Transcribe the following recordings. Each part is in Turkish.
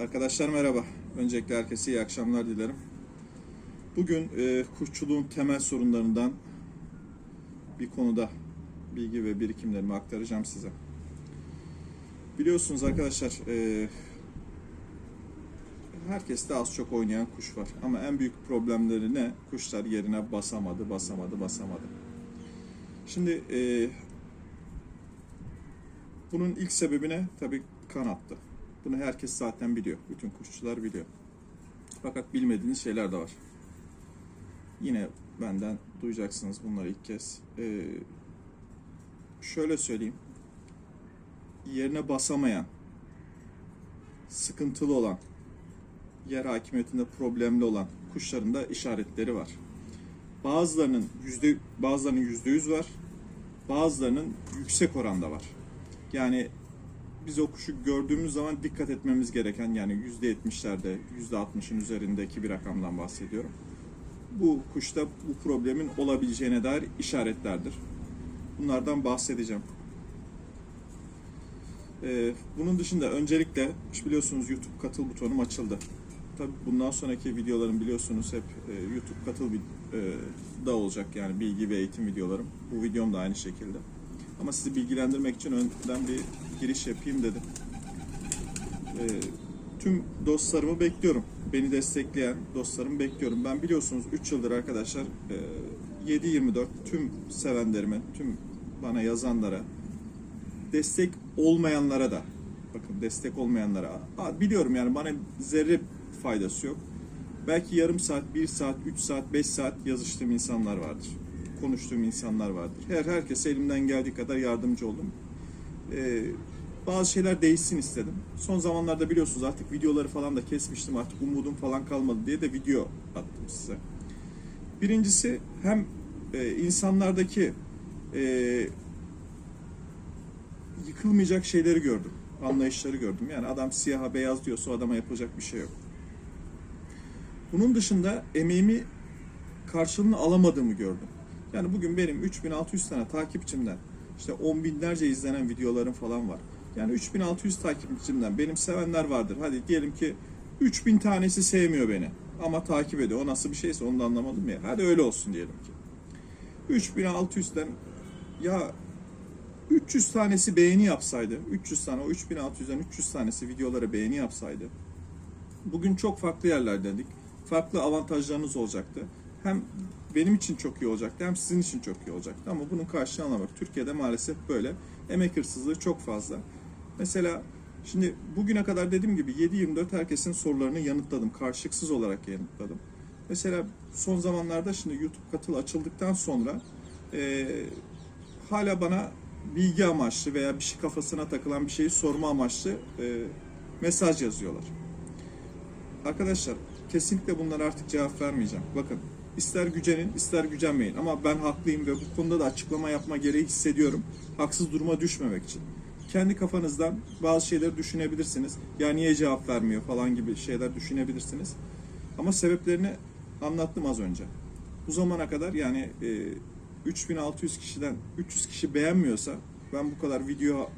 Arkadaşlar merhaba. Öncelikle herkese iyi akşamlar dilerim. Bugün e, kuşçuluğun temel sorunlarından bir konuda bilgi ve birikimlerimi aktaracağım size. Biliyorsunuz arkadaşlar e, herkeste az çok oynayan kuş var. Ama en büyük problemleri ne? Kuşlar yerine basamadı, basamadı, basamadı. Şimdi e, bunun ilk sebebi ne? Tabii kanattı. Bunu herkes zaten biliyor. Bütün kuşçular biliyor. Fakat bilmediğiniz şeyler de var. Yine benden duyacaksınız bunları ilk kez. Ee, şöyle söyleyeyim. Yerine basamayan, sıkıntılı olan, yer hakimiyetinde problemli olan kuşların da işaretleri var. Bazılarının yüzde bazılarının yüzde yüz var. Bazılarının yüksek oranda var. Yani biz o kuşu gördüğümüz zaman dikkat etmemiz gereken yani %70'lerde, %60'ın üzerindeki bir rakamdan bahsediyorum. Bu kuşta bu problemin olabileceğine dair işaretlerdir. Bunlardan bahsedeceğim. Ee, bunun dışında öncelikle biliyorsunuz YouTube katıl butonum açıldı. Tabii bundan sonraki videolarım biliyorsunuz hep e, YouTube katıl e, da olacak yani bilgi ve eğitim videolarım. Bu videom da aynı şekilde. Ama sizi bilgilendirmek için önden bir giriş yapayım dedim. Ee, tüm dostlarımı bekliyorum. Beni destekleyen dostlarımı bekliyorum. Ben biliyorsunuz 3 yıldır arkadaşlar e, 7-24 tüm sevenlerime, tüm bana yazanlara, destek olmayanlara da, bakın destek olmayanlara, biliyorum yani bana zerre faydası yok. Belki yarım saat, bir saat, üç saat, beş saat yazıştığım insanlar vardır. Konuştuğum insanlar vardır. Her herkese elimden geldiği kadar yardımcı oldum. Ee, bazı şeyler değişsin istedim. Son zamanlarda biliyorsunuz artık videoları falan da kesmiştim. Artık umudum falan kalmadı diye de video attım size. Birincisi hem e, insanlardaki e, yıkılmayacak şeyleri gördüm. Anlayışları gördüm. Yani adam siyaha beyaz diyorsa o adama yapılacak bir şey yok. Bunun dışında emeğimi karşılığını alamadığımı gördüm. Yani bugün benim 3600 tane takipçimden işte on binlerce izlenen videolarım falan var. Yani 3600 takipçimden benim sevenler vardır. Hadi diyelim ki 3000 tanesi sevmiyor beni ama takip ediyor. O nasıl bir şeyse onu da anlamadım ya. Hadi öyle olsun diyelim ki. 3600'den ya 300 tanesi beğeni yapsaydı, 300 tane o 3600'den 300 tanesi videolara beğeni yapsaydı bugün çok farklı yerlerdeydik. Farklı avantajlarınız olacaktı. Hem benim için çok iyi olacaktı hem sizin için çok iyi olacaktı. Ama bunun karşılığını alamak Türkiye'de maalesef böyle. Emek hırsızlığı çok fazla. Mesela şimdi bugüne kadar dediğim gibi 7-24 herkesin sorularını yanıtladım. Karşılıksız olarak yanıtladım. Mesela son zamanlarda şimdi YouTube katıl açıldıktan sonra e, hala bana bilgi amaçlı veya bir şey kafasına takılan bir şeyi sorma amaçlı e, mesaj yazıyorlar. Arkadaşlar kesinlikle bunlara artık cevap vermeyeceğim. Bakın ister gücenin ister gücenmeyin ama ben haklıyım ve bu konuda da açıklama yapma gereği hissediyorum. Haksız duruma düşmemek için. Kendi kafanızdan bazı şeyleri düşünebilirsiniz. Ya niye cevap vermiyor falan gibi şeyler düşünebilirsiniz. Ama sebeplerini anlattım az önce. Bu zamana kadar yani e, 3600 kişiden 300 kişi beğenmiyorsa ben bu kadar video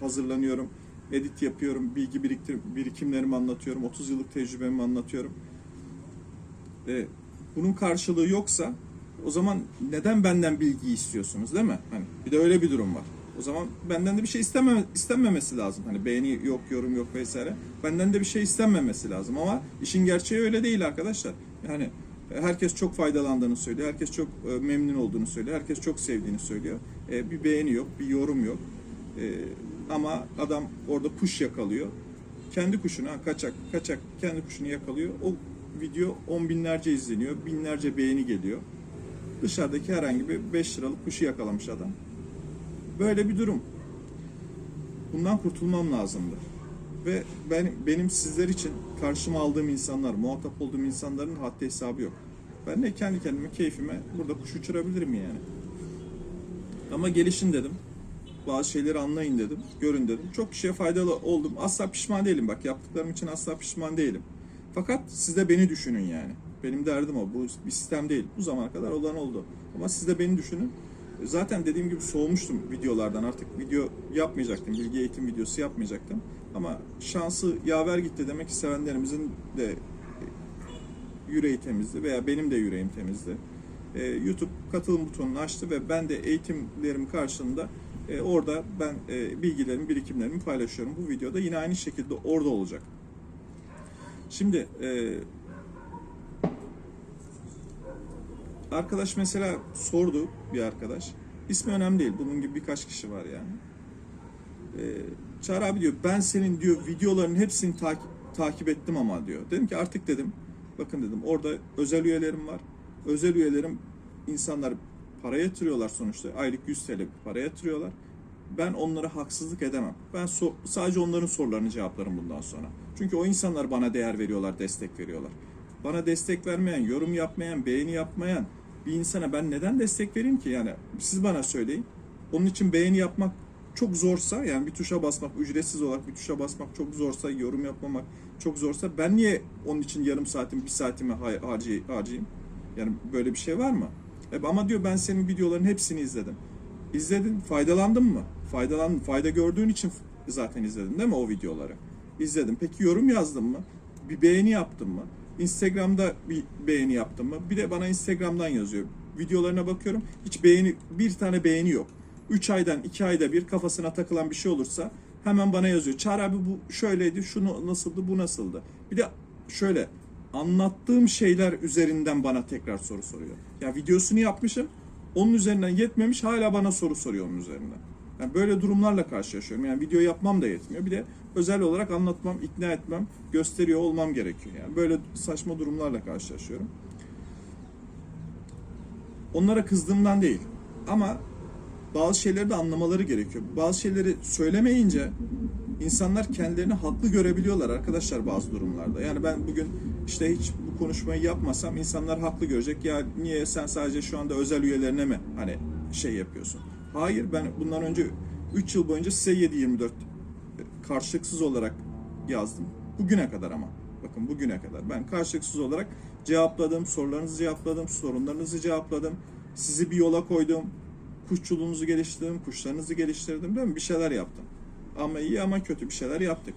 hazırlanıyorum, edit yapıyorum, bilgi biriktir, birikimlerimi anlatıyorum, 30 yıllık tecrübemi anlatıyorum. E, bunun karşılığı yoksa o zaman neden benden bilgi istiyorsunuz değil mi? Hani bir de öyle bir durum var. O zaman benden de bir şey isteme, istenmemesi lazım. Hani beğeni yok, yorum yok vesaire. Benden de bir şey istenmemesi lazım ama işin gerçeği öyle değil arkadaşlar. Yani herkes çok faydalandığını söylüyor. Herkes çok e, memnun olduğunu söylüyor. Herkes çok sevdiğini söylüyor. E, bir beğeni yok, bir yorum yok. E, ama adam orada kuş yakalıyor. Kendi kuşunu, ha, kaçak, kaçak kendi kuşunu yakalıyor. O video on binlerce izleniyor, binlerce beğeni geliyor. Dışarıdaki herhangi bir 5 liralık kuşu yakalamış adam. Böyle bir durum. Bundan kurtulmam lazımdı. Ve ben, benim sizler için karşıma aldığım insanlar, muhatap olduğum insanların haddi hesabı yok. Ben de kendi kendime keyfime burada kuş uçurabilirim yani. Ama gelişin dedim. Bazı şeyleri anlayın dedim. Görün dedim. Çok kişiye faydalı oldum. Asla pişman değilim. Bak yaptıklarım için asla pişman değilim. Fakat siz de beni düşünün yani. Benim derdim o. Bu bir sistem değil. Bu zamana kadar olan oldu. Ama siz de beni düşünün. Zaten dediğim gibi soğumuştum videolardan. Artık video yapmayacaktım. Bilgi eğitim videosu yapmayacaktım. Ama şansı yaver gitti demek ki sevenlerimizin de yüreği temizdi veya benim de yüreğim temizdi. Ee, YouTube katılım butonunu açtı ve ben de eğitimlerim karşılığında e, orada ben e, bilgilerimi, birikimlerimi paylaşıyorum. Bu videoda yine aynı şekilde orada olacak. Şimdi e, arkadaş mesela sordu bir arkadaş. İsmi önemli değil. Bunun gibi birkaç kişi var yani. E, Çağrı abi diyor ben senin diyor videoların hepsini takip takip ettim ama diyor. Dedim ki artık dedim bakın dedim orada özel üyelerim var. Özel üyelerim insanlar para yatırıyorlar sonuçta. Aylık 100 TL para yatırıyorlar. Ben onlara haksızlık edemem. Ben so- sadece onların sorularını cevaplarım bundan sonra. Çünkü o insanlar bana değer veriyorlar, destek veriyorlar. Bana destek vermeyen, yorum yapmayan, beğeni yapmayan bir insana ben neden destek vereyim ki? Yani siz bana söyleyin. Onun için beğeni yapmak çok zorsa yani bir tuşa basmak, ücretsiz olarak bir tuşa basmak çok zorsa, yorum yapmamak çok zorsa ben niye onun için yarım saatim, bir saatimi harcayayım? Yani böyle bir şey var mı? E, ama diyor ben senin videoların hepsini izledim. İzledin, faydalandın mı? Faydalandın, fayda gördüğün için zaten izledin değil mi o videoları? İzledim. Peki yorum yazdın mı? Bir beğeni yaptın mı? Instagram'da bir beğeni yaptın mı? Bir de bana Instagram'dan yazıyor. Videolarına bakıyorum. Hiç beğeni, bir tane beğeni yok. 3 aydan 2 ayda bir kafasına takılan bir şey olursa hemen bana yazıyor. Çağrı abi bu şöyleydi, şunu nasıldı, bu nasıldı. Bir de şöyle anlattığım şeyler üzerinden bana tekrar soru soruyor. Ya videosunu yapmışım, onun üzerinden yetmemiş hala bana soru soruyor onun üzerinden. Yani böyle durumlarla karşılaşıyorum. Yani video yapmam da yetmiyor. Bir de özel olarak anlatmam, ikna etmem, gösteriyor olmam gerekiyor. Yani böyle saçma durumlarla karşılaşıyorum. Onlara kızdığımdan değil. Ama bazı şeyleri de anlamaları gerekiyor. Bazı şeyleri söylemeyince insanlar kendilerini haklı görebiliyorlar arkadaşlar bazı durumlarda. Yani ben bugün işte hiç bu konuşmayı yapmasam insanlar haklı görecek. Ya niye sen sadece şu anda özel üyelerine mi hani şey yapıyorsun? Hayır ben bundan önce 3 yıl boyunca size 7-24 karşılıksız olarak yazdım. Bugüne kadar ama. Bakın bugüne kadar. Ben karşılıksız olarak cevapladım, sorularınızı cevapladım, sorunlarınızı cevapladım. Sizi bir yola koydum. Kuşçuluğunuzu geliştirdim, kuşlarınızı geliştirdim değil mi? Bir şeyler yaptım. Ama iyi ama kötü bir şeyler yaptık.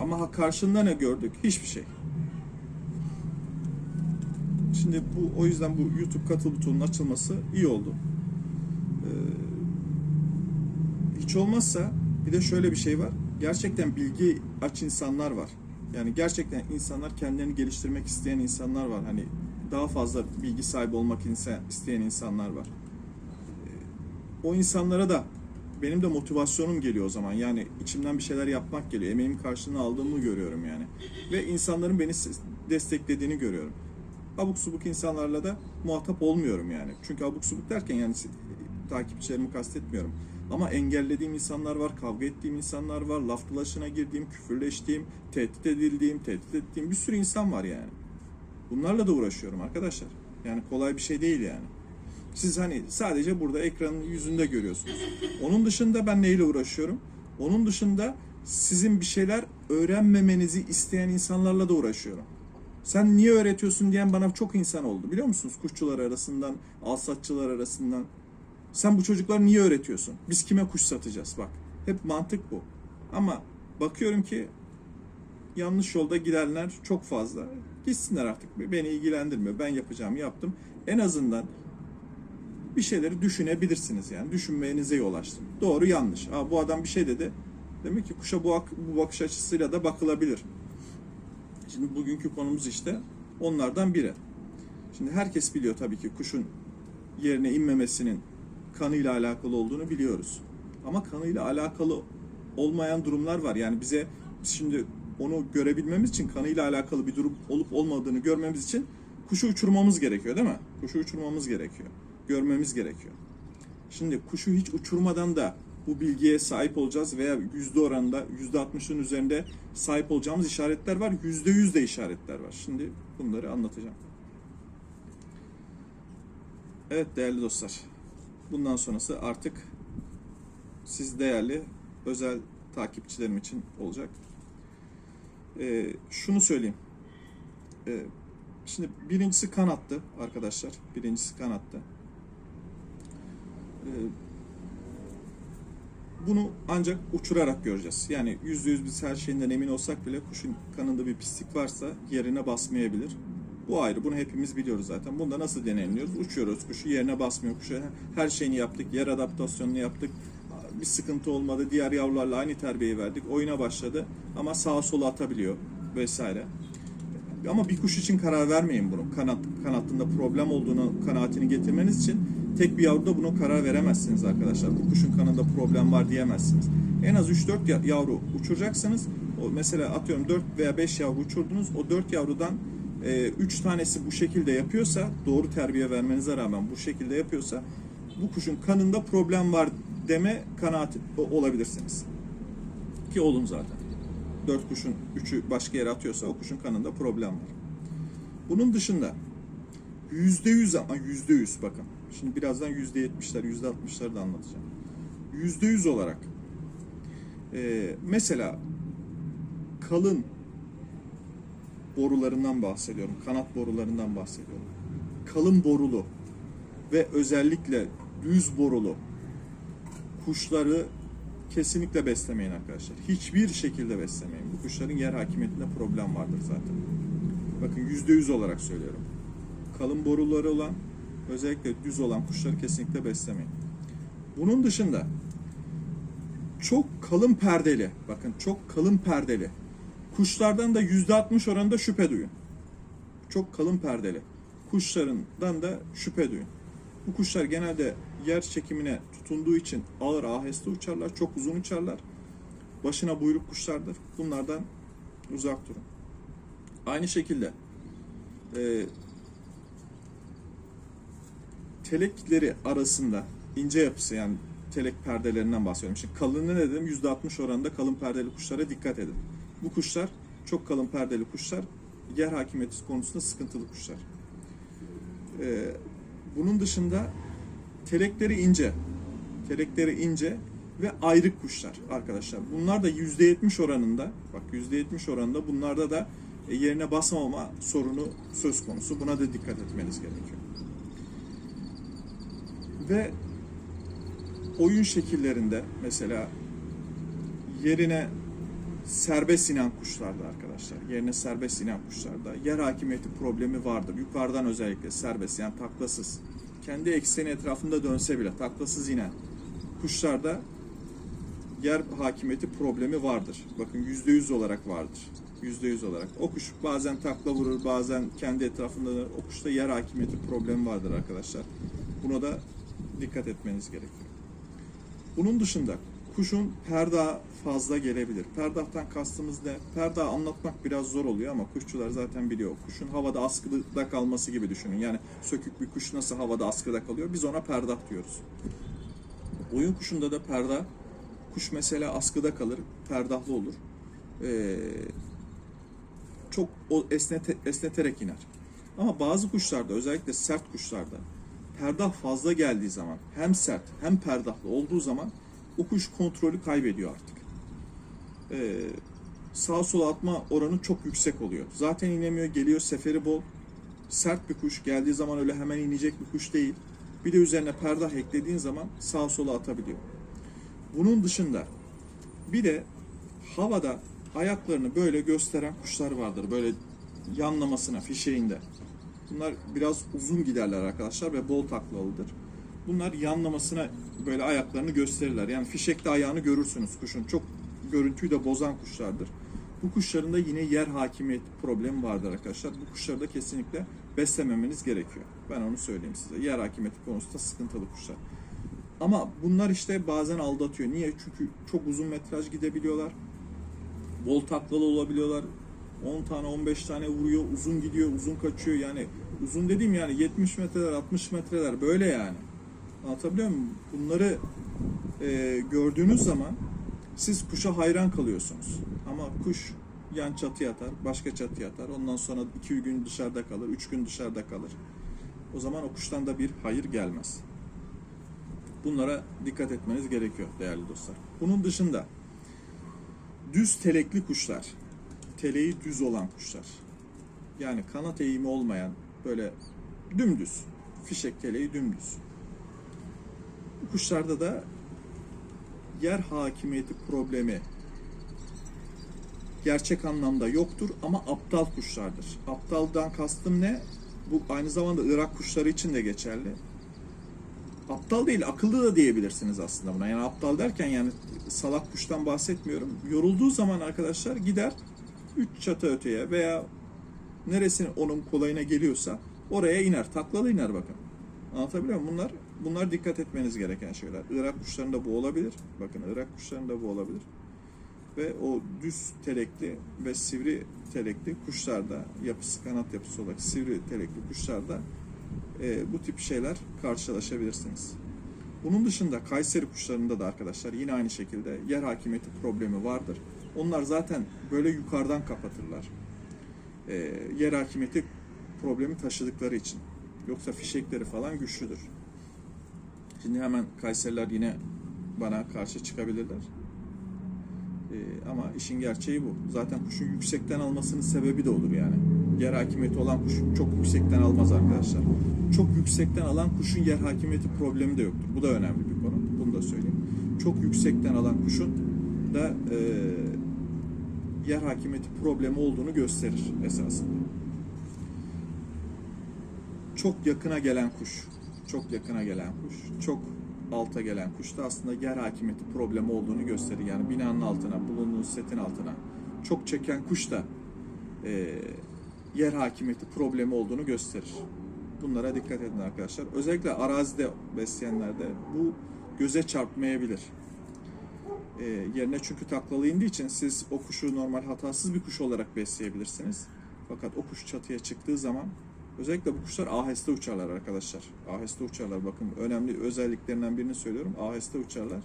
Ama karşında ne gördük? Hiçbir şey. Şimdi bu o yüzden bu YouTube katıl butonunun açılması iyi oldu. Ee, hiç olmazsa bir de şöyle bir şey var. Gerçekten bilgi aç insanlar var. Yani gerçekten insanlar kendilerini geliştirmek isteyen insanlar var. Hani daha fazla bilgi sahibi olmak isteyen insanlar var. Ee, o insanlara da benim de motivasyonum geliyor o zaman. Yani içimden bir şeyler yapmak geliyor. Emeğimin karşılığını aldığımı görüyorum yani. Ve insanların beni desteklediğini görüyorum. Abuk subuk insanlarla da muhatap olmuyorum yani. Çünkü abuk subuk derken yani takipçilerimi kastetmiyorum. Ama engellediğim insanlar var, kavga ettiğim insanlar var, laf dolaşına girdiğim, küfürleştiğim, tehdit edildiğim, tehdit ettiğim bir sürü insan var yani. Bunlarla da uğraşıyorum arkadaşlar. Yani kolay bir şey değil yani. Siz hani sadece burada ekranın yüzünde görüyorsunuz. Onun dışında ben neyle uğraşıyorum? Onun dışında sizin bir şeyler öğrenmemenizi isteyen insanlarla da uğraşıyorum. Sen niye öğretiyorsun diyen bana çok insan oldu biliyor musunuz? Kuşçular arasından, alsatçılar arasından. Sen bu çocukları niye öğretiyorsun? Biz kime kuş satacağız bak. Hep mantık bu. Ama bakıyorum ki yanlış yolda gidenler çok fazla. Gitsinler artık. Beni ilgilendirmiyor. Ben yapacağımı yaptım. En azından bir şeyleri düşünebilirsiniz yani. Düşünmeyenize yol açtım. Doğru yanlış. Aa, bu adam bir şey dedi. Demek ki kuşa bu, bu bakış açısıyla da bakılabilir. Şimdi bugünkü konumuz işte onlardan biri. Şimdi herkes biliyor tabii ki kuşun yerine inmemesinin kanıyla alakalı olduğunu biliyoruz. Ama kanıyla alakalı olmayan durumlar var. Yani bize şimdi onu görebilmemiz için kanıyla alakalı bir durum olup olmadığını görmemiz için kuşu uçurmamız gerekiyor değil mi? Kuşu uçurmamız gerekiyor. Görmemiz gerekiyor. Şimdi kuşu hiç uçurmadan da bu bilgiye sahip olacağız veya yüzde oranında yüzde altmışın üzerinde sahip olacağımız işaretler var. Yüzde yüz de işaretler var. Şimdi bunları anlatacağım. Evet değerli dostlar. Bundan sonrası artık siz değerli özel takipçilerim için olacak. Ee, şunu söyleyeyim. Ee, şimdi birincisi kanattı arkadaşlar. Birincisi kanattı. Ee, bunu ancak uçurarak göreceğiz. Yani yüzde yüz biz her şeyinden emin olsak bile kuşun kanında bir pislik varsa yerine basmayabilir. Bu ayrı. Bunu hepimiz biliyoruz zaten. Bunda nasıl deneyimliyoruz? Uçuyoruz. Kuşu yerine basmıyor. Kuşu her şeyini yaptık. Yer adaptasyonunu yaptık. Bir sıkıntı olmadı. Diğer yavrularla aynı terbiyeyi verdik. Oyuna başladı. Ama sağa sola atabiliyor vesaire. Ama bir kuş için karar vermeyin bunu. Kanat kanattında problem olduğunu kanaatini getirmeniz için tek bir yavruda bunu karar veremezsiniz arkadaşlar. Bu kuşun kanında problem var diyemezsiniz. En az 3-4 ya- yavru uçuracaksınız. O mesela atıyorum 4 veya 5 yavru uçurdunuz. O 4 yavrudan 3 tanesi bu şekilde yapıyorsa, doğru terbiye vermenize rağmen bu şekilde yapıyorsa bu kuşun kanında problem var deme kanaati o- olabilirsiniz. Ki olun zaten. 4 kuşun 3'ü başka yere atıyorsa o kuşun kanında problem var. Bunun dışında %100 ama %100 bakın. Şimdi birazdan %70'ler, %60'ları da anlatacağım. %100 olarak e, mesela kalın borularından bahsediyorum. Kanat borularından bahsediyorum. Kalın borulu ve özellikle düz borulu kuşları kesinlikle beslemeyin arkadaşlar. Hiçbir şekilde beslemeyin. Bu kuşların yer hakimiyetinde problem vardır zaten. Bakın yüzde yüz olarak söylüyorum. Kalın boruları olan, özellikle düz olan kuşları kesinlikle beslemeyin. Bunun dışında çok kalın perdeli, bakın çok kalın perdeli kuşlardan da yüzde altmış oranında şüphe duyun. Çok kalın perdeli kuşlarından da şüphe duyun. Bu kuşlar genelde yer çekimine tutunduğu için ağır aheste uçarlar, çok uzun uçarlar. Başına buyruk kuşlardır. Bunlardan uzak durun. Aynı şekilde e, telekleri arasında ince yapısı yani telek perdelerinden bahsediyorum. Şimdi kalınlığı ne dedim? %60 oranında kalın perdeli kuşlara dikkat edin. Bu kuşlar çok kalın perdeli kuşlar yer hakimiyeti konusunda sıkıntılı kuşlar. Ee, bunun dışında telekleri ince. Telekleri ince ve ayrık kuşlar arkadaşlar. Bunlar da %70 oranında bak %70 oranında bunlarda da e, yerine basamama sorunu söz konusu. Buna da dikkat etmeniz gerekiyor. Ve oyun şekillerinde mesela yerine serbest inen kuşlarda arkadaşlar. Yerine serbest inen kuşlarda yer hakimiyeti problemi vardır. Yukarıdan özellikle serbest yani taklasız. Kendi ekseni etrafında dönse bile taklasız inen kuşlarda yer hakimiyeti problemi vardır. Bakın yüzde yüz olarak vardır. Yüzde yüz olarak. O kuş bazen takla vurur, bazen kendi etrafında döner. O kuşta yer hakimiyeti problemi vardır arkadaşlar. Buna da dikkat etmeniz gerekiyor. Bunun dışında kuşun perda fazla gelebilir. Perdahtan kastımız ne? Perda anlatmak biraz zor oluyor ama kuşçular zaten biliyor. Kuşun havada askıda kalması gibi düşünün. Yani sökük bir kuş nasıl havada askıda kalıyor? Biz ona perdah diyoruz. Oyun kuşunda da perda kuş mesela askıda kalır, perdahlı olur. Ee, çok o esnete, esneterek iner. Ama bazı kuşlarda özellikle sert kuşlarda perdah fazla geldiği zaman hem sert hem perdahlı olduğu zaman o kuş kontrolü kaybediyor artık. Ee, sağa sola atma oranı çok yüksek oluyor. Zaten inemiyor, geliyor seferi bol. Sert bir kuş geldiği zaman öyle hemen inecek bir kuş değil. Bir de üzerine perdah eklediğin zaman sağa sola atabiliyor. Bunun dışında bir de havada ayaklarını böyle gösteren kuşlar vardır. Böyle yanlamasına, fişeğinde. Bunlar biraz uzun giderler arkadaşlar ve bol taklalıdır. Bunlar yanlamasına böyle ayaklarını gösterirler. Yani fişekte ayağını görürsünüz kuşun. Çok görüntüyü de bozan kuşlardır. Bu kuşların da yine yer hakimiyeti problemi vardır arkadaşlar. Bu kuşları da kesinlikle beslememeniz gerekiyor. Ben onu söyleyeyim size. Yer hakimiyeti konusunda sıkıntılı kuşlar. Ama bunlar işte bazen aldatıyor. Niye? Çünkü çok uzun metraj gidebiliyorlar. Bol taklalı olabiliyorlar. 10 tane 15 tane vuruyor. Uzun gidiyor, uzun kaçıyor. Yani uzun dediğim yani 70 metreler, 60 metreler böyle yani. Anlatabiliyor muyum? Bunları e, gördüğünüz zaman siz kuşa hayran kalıyorsunuz. Ama kuş yan çatıya atar, başka çatıya atar. Ondan sonra iki gün dışarıda kalır, üç gün dışarıda kalır. O zaman o kuştan da bir hayır gelmez. Bunlara dikkat etmeniz gerekiyor değerli dostlar. Bunun dışında düz telekli kuşlar, teleği düz olan kuşlar. Yani kanat eğimi olmayan böyle dümdüz, fişek teleği dümdüz. Kuşlarda da yer hakimiyeti problemi gerçek anlamda yoktur ama aptal kuşlardır. Aptaldan kastım ne? Bu aynı zamanda Irak kuşları için de geçerli. Aptal değil, akıllı da diyebilirsiniz aslında buna. Yani aptal derken yani salak kuştan bahsetmiyorum. Yorulduğu zaman arkadaşlar gider üç çatı öteye veya neresinin onun kolayına geliyorsa oraya iner. Taklalı iner bakın. Anlatabiliyor muyum? Bunlar bunlar dikkat etmeniz gereken şeyler. Irak kuşlarında bu olabilir. Bakın Irak kuşlarında bu olabilir. Ve o düz telekli ve sivri telekli kuşlarda yapısı kanat yapısı olarak sivri telekli kuşlarda e, bu tip şeyler karşılaşabilirsiniz. Bunun dışında Kayseri kuşlarında da arkadaşlar yine aynı şekilde yer hakimiyeti problemi vardır. Onlar zaten böyle yukarıdan kapatırlar. E, yer hakimiyeti problemi taşıdıkları için. Yoksa fişekleri falan güçlüdür. Şimdi hemen Kayseriler yine bana karşı çıkabilirler. Ee, ama işin gerçeği bu. Zaten kuşun yüksekten almasının sebebi de olur yani. Yer hakimiyeti olan kuş çok yüksekten almaz arkadaşlar. Çok yüksekten alan kuşun yer hakimiyeti problemi de yoktur. Bu da önemli bir konu. Bunu da söyleyeyim. Çok yüksekten alan kuşun da e, yer hakimiyeti problemi olduğunu gösterir esasında. Çok yakına gelen kuş, çok yakına gelen kuş, çok alta gelen kuşta aslında yer hakimiyeti problemi olduğunu gösterir. Yani binanın altına, bulunduğun setin altına çok çeken kuş da e, yer hakimiyeti problemi olduğunu gösterir. Bunlara dikkat edin arkadaşlar. Özellikle arazide besleyenlerde bu göze çarpmayabilir. E, yerine çünkü taklalı indiği için siz o kuşu normal hatasız bir kuş olarak besleyebilirsiniz. Fakat o kuş çatıya çıktığı zaman Özellikle bu kuşlar aheste uçarlar arkadaşlar. Aheste uçarlar. Bakın önemli özelliklerinden birini söylüyorum. Aheste uçarlar.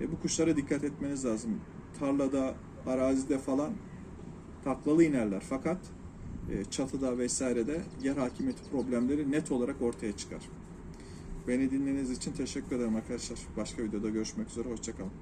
E, bu kuşlara dikkat etmeniz lazım. Tarlada, arazide falan taklalı inerler. Fakat e, çatıda vesairede yer hakimiyeti problemleri net olarak ortaya çıkar. Beni dinlediğiniz için teşekkür ederim arkadaşlar. Başka videoda görüşmek üzere. Hoşçakalın.